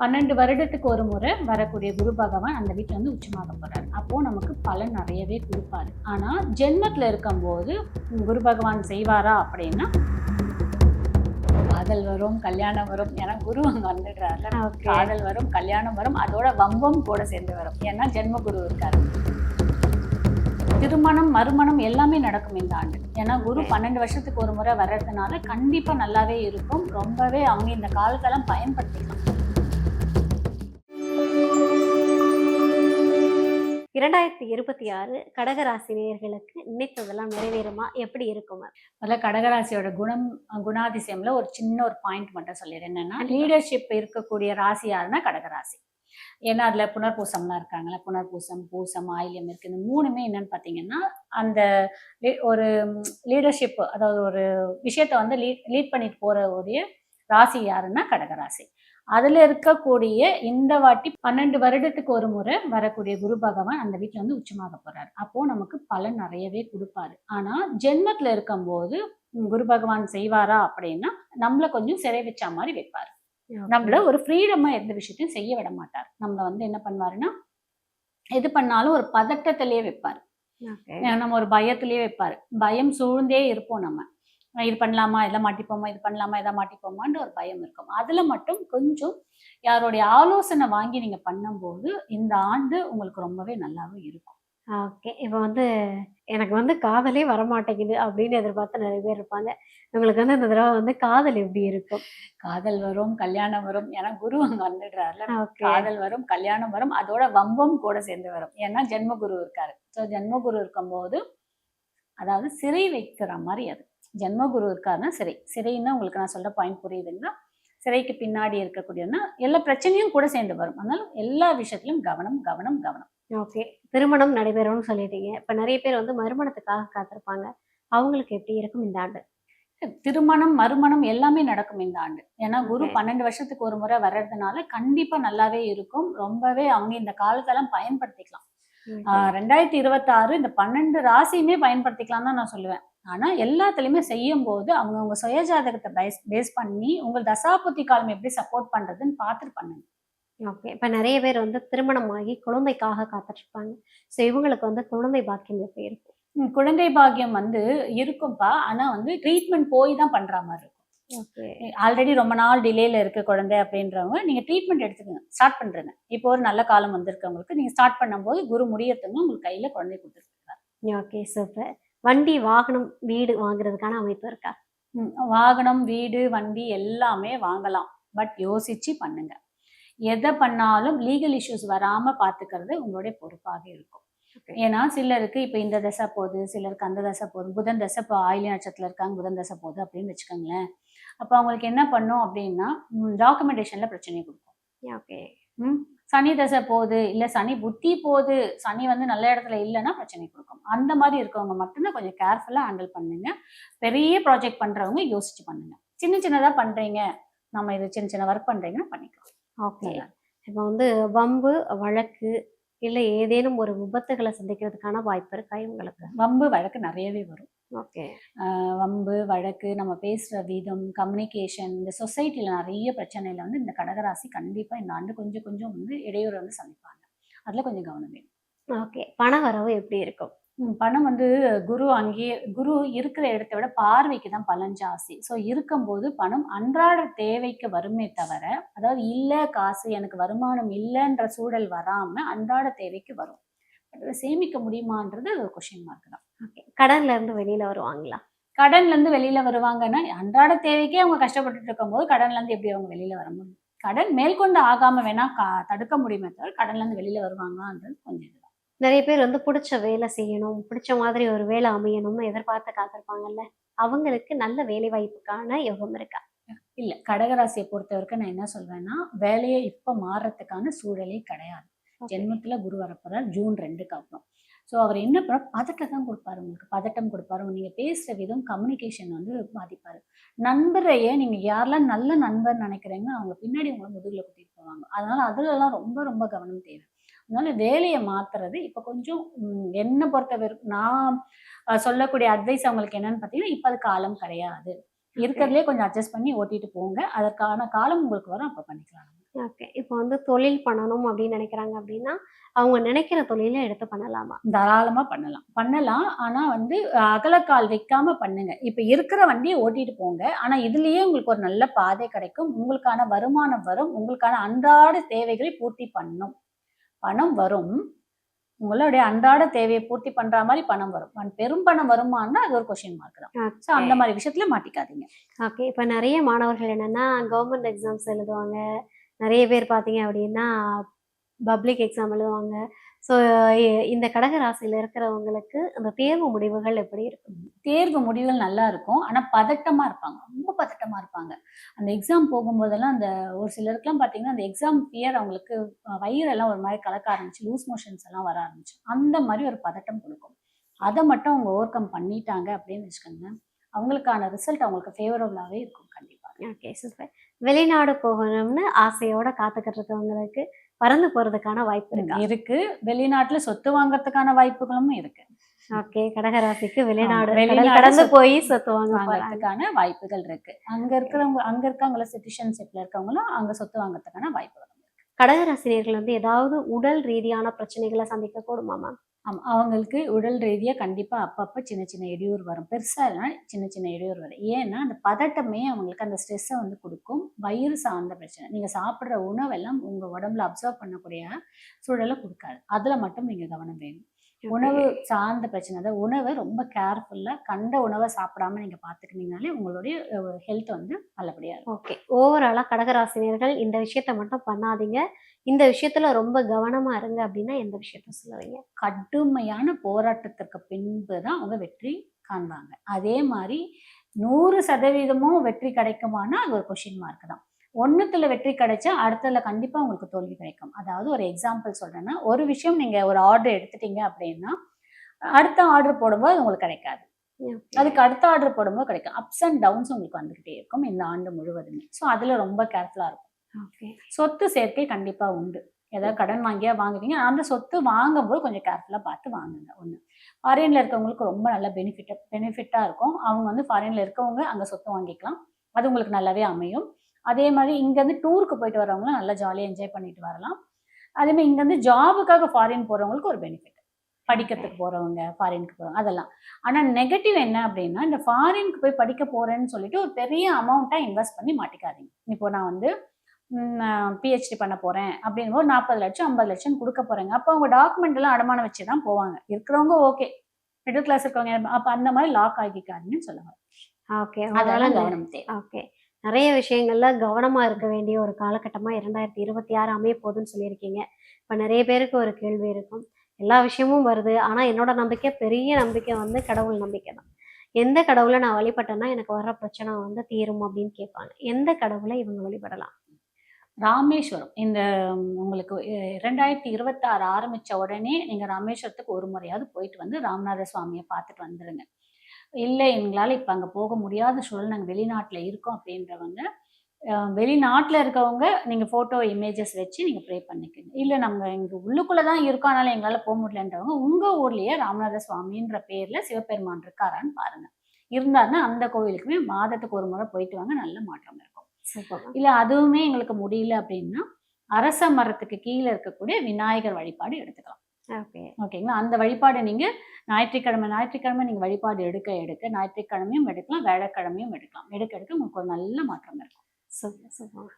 பன்னெண்டு வருடத்துக்கு ஒரு முறை வரக்கூடிய குரு பகவான் அந்த வீட்டில் வந்து உச்சமாக போறாரு. அப்போ நமக்கு பலன் நிறையவே கொடுப்பாரு. ஆனா ஜென்மத்துல இருக்கும்போது குரு பகவான் செய்வாரா அப்படின்னா காதல் வரும் கல்யாணம் வரும். ஏன்னா குரு அங்க வந்துடுறாருல. காதல் வரும் கல்யாணம் வரும். அதோட வம்பம் கூட சேர்ந்து வரும். ஏன்னா ஜென்ம குரு இருக்காரு. திருமணம் மறுமணம் எல்லாமே நடக்கும் இந்த ஆண்டு. ஏன்னா குரு பன்னெண்டு வருஷத்துக்கு ஒரு முறை வர்றதுனால கண்டிப்பா நல்லாவே இருக்கும். ரொம்பவே அவங்க இந்த காலத்தெல்லாம் பயன்படுத்திக்கலாம். இரண்டாயிரத்தி இருபத்தி ஆறு கடகராசி நேயர்களுக்கு நினைத்ததெல்லாம் நிறைவேறுமா? எப்படி இருக்கும்? முதல்ல கடகராசியோட குணம் குணாதிசயம்ல ஒரு சின்ன ஒரு பாயிண்ட் மட்டும் சொல்லிடுறேன். என்னன்னா லீடர்ஷிப் இருக்கக்கூடிய ராசி யாருன்னா கடகராசி. ஏன்னா அதுல புனர்பூசம்லாம் இருக்காங்கல்ல புனர்பூசம் பூசம் ஆயில்யம் இருக்கு. இந்த மூணுமே என்னன்னு பாத்தீங்கன்னா அந்த ஒரு லீடர்ஷிப் அதாவது ஒரு விஷயத்த வந்து லீட் லீட் பண்ணிட்டு போற உடைய ராசி யாருன்னா கடகராசி. அதுல இருக்கக்கூடிய இந்த வாட்டி பன்னெண்டு வருடத்துக்கு ஒரு முறை வரக்கூடிய குரு பகவான் அந்த வீட்டுல வந்து உச்சமாக போறாரு. அப்போ நமக்கு பலன் நிறையவே கொடுப்பாரு. ஆனா ஜென்மத்துல இருக்கும்போது குரு பகவான் செய்வாரா அப்படின்னா நம்மள கொஞ்சம் சிறை வச்ச மாதிரி வைப்பாரு. நம்மள ஒரு ஃப்ரீடமா எந்த விஷயத்தையும் செய்ய விட மாட்டார். நம்மள வந்து என்ன பண்ணுவாருன்னா எது பண்ணாலும் ஒரு பதட்டத்திலேயே வைப்பாரு. நம்ம ஒரு பயத்திலேயே வைப்பாரு. பயம் சூழ்ந்தே இருப்போம் நம்ம. இது பண்ணலாமா இதில் மாட்டிப்போமா இது பண்ணலாமா இதை மாட்டிப்போமான்னு ஒரு பயம் இருக்கும். அதுல மட்டும் கொஞ்சம் யாருடைய ஆலோசனை வாங்கி நீங்க பண்ணும்போது இந்த ஆண்டு உங்களுக்கு ரொம்பவே நல்லாவே இருக்கும். ஓகே இப்போ வந்து எனக்கு வந்து காதலே வரமாட்டேங்குது அப்படின்னு எதிர்பார்த்து நிறைய பேர் இருப்பாங்க. உங்களுக்கு வந்து இந்த தடவை வந்து காதல் எப்படி இருக்கும்? காதல் வரும் கல்யாணம் வரும். ஏன்னா குரு அங்க வந்துடுறாருல. காதல் வரும் கல்யாணம் வரும். அதோட வம்பம் கூட சேர்ந்து வரும். ஏன்னா ஜென்மகுரு இருக்காரு. ஸோ ஜென்மகுரு இருக்கும்போது அதாவது சிறை வைக்கிற மாதிரி அது. ஜென்மகுரு இருக்காருன்னா சிறை. சிறைன்னா உங்களுக்கு நான் சொல்ற பாயிண்ட் புரியுதுங்களா? சிறைக்கு பின்னாடி இருக்கக்கூடியதுன்னா எல்லா பிரச்சனையும் கூட சேர்ந்து வரும். அதனால எல்லா விஷயத்திலும் கவனம் கவனம் கவனம். ஓகே திருமணம் நடைபெறும்னு சொல்லிட்டீங்க. இப்போ நிறைய பேர் வந்து மறுமணத்துக்காக காத்திருப்பாங்க. அவங்களுக்கு எப்படி இருக்கும் இந்த ஆண்டு? திருமணம் மறுமணம் எல்லாமே நடக்கும் இந்த ஆண்டு. ஏன்னா குரு. பன்னெண்டு வருஷத்துக்கு ஒரு முறை வர்றதுனால கண்டிப்பா நல்லாவே இருக்கும். ரொம்பவே அவங்க இந்த காலத்தெல்லாம் பயன்படுத்திக்கலாம். ஆஹ் ரெண்டாயிரத்தி இருபத்தாறு இந்த பன்னெண்டு ராசியுமே பயன்படுத்திக்கலாம் தான் நான் சொல்லுவேன். ஆனா எல்லாத்துலயுமே செய்யும் போது அவங்க உங்க சுயஜாதகத்தை பேஸ் பேஸ் பண்ணி உங்கள் தசாபுத்தி காலம் எப்படி சப்போர்ட் பண்றதுன்னு பார்த்துட்டு பண்ணுங்க. ஓகே இப்போ நிறைய பேர் வந்து திருமணமாகி குழந்தைக்காக காத்துட்டு இருப்பாங்க ஸோ இவங்களுக்கு வந்து குழந்தை பாக்கியம் எப்படி இருக்கும்? குழந்தை பாக்கியம் வந்து இருக்கும்பா. ஆனா வந்து ட்ரீட்மெண்ட் போய் தான் பண்ற மாதிரி இருக்கும். ஓகே ஆல்ரெடி ரொம்ப நாள் டிலேல இருக்கு குழந்தை அப்படின்றவங்க நீங்க ட்ரீட்மெண்ட் எடுத்துக்கங்க. ஸ்டார்ட் பண்றேங்க. இப்போ ஒரு நல்ல காலம் வந்திருக்கவங்களுக்கு நீங்க ஸ்டார்ட் பண்ணும்போது குரு முடியறதுங்க உங்களுக்கு கையில குழந்தை கொடுத்துருக்காரு ஓகே சூப்பர் வண்டி வாகனம் வீடு வாங்குறதுக்கான அமைப்பு இருக்கா? வாகனம் வீடு வண்டி எல்லாமே வாங்கலாம். பட் யோசிச்சு பண்ணுங்க. எதை பண்ணாலும் லீகல் இஷ்யூஸ் வராம பாத்துக்கிறது உங்களுடைய பொறுப்பாக இருக்கும். ஏன்னா சிலருக்கு இப்ப இந்த தசை போகுது சிலருக்கு அந்த தசை போகுது புதன் தசை இப்போ ஆயிலி நட்சத்திரத்துல இருக்காங்க புதன் தசை போகுது அப்படின்னு வச்சுக்கோங்களேன். அப்போ அவங்களுக்கு என்ன பண்ணும் அப்படின்னா டாக்குமெண்டேஷன்ல பிரச்சனை கொடுக்கும். ஓகே ம், சனி தசை போகுது இல்ல சனி புத்தி போகுது சனி வந்து நல்ல இடத்துல இல்லைன்னா பிரச்சனை கொடுக்கும். அந்த மாதிரி இருக்கவங்க மட்டும்தான் கொஞ்சம் கேர்ஃபுல்லா ஹேண்டில் பண்ணுங்க. பெரிய ப்ராஜெக்ட் பண்றவங்க யோசிச்சு பண்ணுங்க. சின்ன சின்னதா பண்றீங்க நம்ம இது சின்ன சின்ன ஒர்க் பண்றீங்கன்னா பண்ணிக்கலாம். ஓகே இப்போ வந்து வம்பு வழக்கு இல்லை ஏதேனும் ஒரு விபத்துகளை சந்திக்கிறதுக்கான வாய்ப்பு இருக்கா இவங்களுக்கு? வம்பு வழக்கு நிறையவே வரும். ஓகே. வம்பு வழக்கு நம்ம பேசுற விதம் கம்யூனிகேஷன் இந்த சொசைட்டில நிறைய பிரச்சனையில வந்து இந்த கடகராசி கண்டிப்பா இந்த ஆண்டு கொஞ்சம் கொஞ்சம் வந்து இடையூறு வந்து சந்திப்பாங்க. அதுல கொஞ்சம் கவனம் வேணும். ஓகே. பண வரவு எப்படி இருக்கும்? பணம் வந்து குரு அங்கேயே குரு இருக்கிற இடத்தை விட பார்வைக்கு தான் பலன் ஜாஸ்தி ஸோ இருக்கும்போது பணம் அன்றாட தேவைக்கு வருமே தவிர அதாவது இல்லை காசு எனக்கு வருமானம் இல்லைன்ற சூழல் வராம அன்றாட தேவைக்கு வரும். சேமிக்க முடியுமான்றது அது ஒரு கொஷின் மார்க் தான். கடன்ல இருந்து வெளியில வருவாங்களா? கடன்ல இருந்து வெளியில வருவாங்கன்னா அன்றாட தேவைக்கே அவங்க கஷ்டப்பட்டுட்டு இருக்கும்போது கடன்ல இருந்து எப்படி அவங்க வெளியில வர முடியும்? கடன் மேற்கொண்டு ஆகாம வேணா கா- தடுக்க முடியுமே தவிர கடன்ல இருந்து வெளியில வருவாங்கன்றது கொஞ்சம் நிறைய பேர் வந்து பிடிச்ச வேலை செய்யணும் பிடிச்ச மாதிரி ஒரு வேலை அமையணும்னு எதிர்பார்த்து காத்திருப்பாங்கல்ல. அவங்களுக்கு நல்ல வேலை வாய்ப்புக்கான யோகம் இருக்கா? இல்ல கடகராசியை பொறுத்த வரைக்கும் நான் என்ன சொல்வேன்னா வேலையை இப்ப மாறுறதுக்கான சூழலே கிடையாது. ஜென்மத்துல குரு வரப்போறார் ஜூன் ரெண்டுக்கு அப்புறம். ஸோ அவர் என்ன பண்ண பதட்டம் தான் கொடுப்பாரு உங்களுக்கு. பதட்டம் கொடுப்பாரு. நீங்க பேசுற விதம் கம்யூனிகேஷன் வந்து பாதிப்பாரு. நண்பரையே நீங்க யாரெல்லாம் நல்ல நண்பர் நினைக்கிறீங்க அவங்க பின்னாடி உங்களை முதுகுல கூட்டிட்டு போவாங்க. அதனால அதுலலாம் ரொம்ப ரொம்ப கவனம் தேவை. அதனால வேலையை மாத்துறது இப்ப கொஞ்சம் என்னை பொறுத்த வரைக்கும் நான் சொல்லக்கூடிய அட்வைஸ் அவங்களுக்கு என்னன்னு பார்த்தீங்கன்னா இப்ப அது காலம் கிடையாது இருக்கிறதுலே கொஞ்சம் அட்ஜஸ்ட் பண்ணி ஓட்டிட்டு போங்க. அதற்கான காலம் உங்களுக்கு வரும் அப்ப பண்ணிக்கலாம். ஓகே இப்போ வந்து தொழில் பண்ணணும் அப்படின்னு நினைக்கிறாங்க அப்படின்னா அவங்க நினைக்கிற தொழிலை எடுத்து பண்ணலாமா? தாராளமா பண்ணலாம். பண்ணலாம். ஆனா வந்து அகலக்கால் வைக்காம பண்ணுங்க. இப்ப இருக்கிற வண்டியை ஓட்டிட்டு போங்க. ஆனா இதுலயே உங்களுக்கு ஒரு நல்ல பாதை கிடைக்கும். உங்களுக்கான வருமானம் வரும். உங்களுக்கான அன்றாட தேவைகளை பூர்த்தி பண்ணும். பணம் வரும். உங்களுடைய அன்றாட தேவையை பூர்த்தி பண்ற மாதிரி பணம் வரும். பெரும் பணம் வருமானா அது ஒரு கொஸ்டின் மார்க் தான். ஸோ அந்த மாதிரி விஷயத்துல மாட்டிக்காதீங்க. ஓகே இப்போ நிறைய மாணவர்கள் என்னன்னா கவர்மெண்ட் எக்ஸாம்ஸ் எழுதுவாங்க. நிறைய பேர் பார்த்தீங்க அப்படின்னா பப்ளிக் எக்ஸாம் எழுதுவாங்க. ஸோ இந்த கடக ராசியில் இருக்கிறவங்களுக்கு அந்த தேர்வு முடிவுகள் எப்படி இருக்கும்? தேர்வு முடிவுகள் நல்லா இருக்கும். ஆனால் பதட்டமாக இருப்பாங்க. ரொம்ப பதட்டமாக இருப்பாங்க. அந்த எக்ஸாம் போகும்போதெல்லாம் அந்த ஒரு சிலருக்குலாம் பார்த்தீங்கன்னா அந்த எக்ஸாம் ஃபியர் அவங்களுக்கு வயிறெல்லாம் ஒரு மாதிரி கலக்க ஆரம்பிச்சு லூஸ் மோஷன்ஸ் எல்லாம் வர ஆரம்பிச்சு அந்த மாதிரி ஒரு பதட்டம் கொடுக்கும். அதை மட்டும் அவங்க ஓவர் கம் பண்ணிட்டாங்க அப்படின்னு வச்சுக்கோங்க அவங்களுக்கான ரிசல்ட் அவங்களுக்கு ஃபேவரபுளாகவே இருக்கும். ஓகே சூப்பர் வெளிநாடு போகணும்னு ஆசையோட காத்துக்கிட்டு இருக்கவங்களுக்கு பறந்து போறதுக்கான வாய்ப்பு இருக்கா? இருக்கு. வெளிநாட்டுல சொத்து வாங்குறதுக்கான வாய்ப்புகளும் இருக்கு. ஓகே கடகராசிக்கு வெளிநாடு கடந்து போய் சொத்து வாங்குறதுக்கான வாய்ப்புகள் இருக்கு. அங்க இருக்கிறவங்க அங்க இருக்காங்களா சிட்டிசன்ஷிப்ல இருக்கவங்களும் அங்க சொத்து வாங்குறதுக்கான வாய்ப்புகள். கடகராசினியர்கள் வந்து ஏதாவது உடல் ரீதியான பிரச்சனைகளை சந்திக்க கூடுமா மேம் ஆமா அவங்களுக்கு உடல் ரீதியா கண்டிப்பா அப்பப்ப சின்ன சின்ன இடையூறு வரும். பெருசா இல்லைனா சின்ன சின்ன இடையூறு வரும். ஏன்னா அந்த பதட்டமே அவங்களுக்கு அந்த ஸ்ட்ரெஸ்ஸை வந்து கொடுக்கும். வயிறு சார்ந்த பிரச்சனை. நீங்க சாப்பிடுற உணவெல்லாம் உங்க உடம்புல அப்சர்வ் பண்ணக்கூடிய சூழலை கொடுக்காது. அதுல மட்டும் நீங்க கவனம் வேணும். உணவு சார்ந்த பிரச்சனை. அதாவது உணவை ரொம்ப கேர்ஃபுல்லா கண்ட உணவை சாப்பிடாம நீங்க பாத்துக்கிட்டீங்கனாலே உங்களுடைய ஹெல்த் வந்து நல்லபடியா இருக்கும். ஓகே. ஓவராலா கடகராசினியர்கள் இந்த விஷயத்த மட்டும் பண்ணாதீங்க. இந்த விஷயத்துல ரொம்ப கவனமா இருங்க அப்படின்னா எந்த விஷயத்த சொல்லுவீங்க? கடுமையான போராட்டத்திற்கு பின்பு தான் அவங்க வெற்றி காண்பாங்க. அதே மாதிரி நூறு சதவீதமும் வெற்றி கிடைக்குமானா அது ஒரு கொஷின் மார்க் தான். ஒன்றுத்துல வெற்றி கிடைச்சா அடுத்ததுல கண்டிப்பா உங்களுக்கு தோல்வி கிடைக்கும். அதாவது ஒரு எக்ஸாம்பிள் சொல்றேன்னா ஒரு விஷயம் நீங்க ஒரு ஆர்டர் எடுத்துட்டீங்க அப்படின்னா அடுத்த ஆர்டர் போடும்போது அது உங்களுக்கு கிடைக்காது. அதுக்கு அடுத்த ஆர்டர் போடும்போது கிடைக்கும். அப்ஸ் அண்ட் டவுன்ஸ் உங்களுக்கு வந்துகிட்டே இருக்கும் இந்த ஆண்டு முழுவதுமே. ஸோ அதுல ரொம்ப கேர்ஃபுல்லா இருக்கும். சொத்து சேர்க்கை கண்டிப்பா உண்டு. ஏதாவது கடன் வாங்கியா வாங்குவீங்க அந்த சொத்து வாங்கும்போது கொஞ்சம் கேர்ஃபுல்லாக பார்த்து வாங்குங்க ஒன்று ஃபாரின்ல இருக்கவங்களுக்கு ரொம்ப நல்ல பெனிஃபிட் பெனிஃபிட்டாக இருக்கும். அவங்க வந்து ஃபாரின்ல இருக்கவங்க அங்கே சொத்து வாங்கிக்கலாம். அது உங்களுக்கு நல்லாவே அமையும். அதே மாதிரி இங்கேருந்து டூருக்கு போயிட்டு வரவங்களும் நல்லா ஜாலியாக என்ஜாய் பண்ணிட்டு வரலாம். அதே மாதிரி இங்கேருந்து ஜாபுக்காக ஃபாரின் போகிறவங்களுக்கு ஒரு பெனிஃபிட் படிக்கிறதுக்கு போகிறவங்க ஃபாரினுக்கு போகிறவங்க அதெல்லாம். ஆனால் நெகட்டிவ் என்ன அப்படின்னா இந்த ஃபாரினுக்கு போய் படிக்க போகிறேன்னு சொல்லிட்டு ஒரு பெரிய அமௌண்ட்டாக இன்வெஸ்ட் பண்ணி மாட்டிக்காதீங்க. இப்போ நான் வந்து பிஹெச்டி பண்ண போறேன் அப்படின்னு ஒரு நாற்பது லட்சம் ஐம்பது லட்சம் கொடுக்க போறேங்க. அப்போ அவங்க டாக்குமெண்ட் எல்லாம் அடமானம் வச்சு தான் போவாங்க. இருக்கிறவங்க ஓகே மிடில் கிளாஸ் இருக்கவங்க அப்ப அந்த மாதிரி லாக் ஆகிக்காதீங்கன்னு சொல்லுவாங்க ஓகே அதெல்லாம் கவனம் ஓகே நிறைய விஷயங்கள்ல கவனமா இருக்க வேண்டிய ஒரு காலகட்டமா இரண்டாயிரத்தி இருபத்தி ஆறு அமைய போகுதுன்னு சொல்லியிருக்கீங்க. இப்ப நிறைய பேருக்கு ஒரு கேள்வி இருக்கும். எல்லா விஷயமும் வருது. ஆனா என்னோட நம்பிக்கை பெரிய நம்பிக்கை வந்து கடவுள் நம்பிக்கை தான். எந்த கடவுளை நான் வழிபட்டேன்னா எனக்கு வர்ற பிரச்சனை வந்து தீரும் அப்படின்னு கேட்பாங்க. எந்த கடவுளை இவங்க வழிபடலாம்? ராமேஸ்வரம். இந்த உங்களுக்கு இரண்டாயிரத்தி ரெண்டாயிரத்தி இருபத்தாறு ஆரம்பித்த உடனே நீங்கள் ராமேஸ்வரத்துக்கு ஒரு முறையாவது போயிட்டு வந்து ராமநாத சுவாமியை பார்த்துட்டு வந்துடுங்க இல்லை எங்களால் இப்போ அங்கே போக முடியாத சூழல் நாங்கள் வெளிநாட்டில் இருக்கோம் அப்படின்றவங்க வெளிநாட்டுல இருக்கவங்க நீங்க போட்டோ இமேஜஸ் வச்சு நீங்க ப்ரே பண்ணிக்கோங்க. இல்லை நம்ம இங்க உள்ளுக்குள்ள தான் இருக்கோம் அதனால எங்களால் போக முடியலன்றவங்க உங்க ஊர்லயே ராமநாத சுவாமின்ற பேர்ல சிவபெருமான் இருக்காரான்னு பாருங்க. இருந்தாருன்னா அந்த கோவிலுக்குமே மாதத்துக்கு ஒரு முறை போயிட்டு வாங்க நல்ல மாற்றம் இருக்கும். சூப்பர் இல்ல அதுவுமே எங்களுக்கு முடியல அப்படின்னா அரச மரத்துக்கு கீழே இருக்கக்கூடிய விநாயகர் வழிபாடு எடுத்துக்கலாம். ஓகே ஓகேங்களா? அந்த வழிபாடு நீங்கள் ஞாயிற்றுக்கிழமை ஞாயிற்றுக்கிழமை நீங்கள் வழிபாடு எடுக்க எடுக்க ஞாயிற்றுக்கிழமையும் எடுக்கலாம் வேலைக்கிழமையும் எடுக்கலாம். எடுக்க எடுக்க உங்களுக்கு ஒரு நல்ல மாற்றம் இருக்கும். Super super.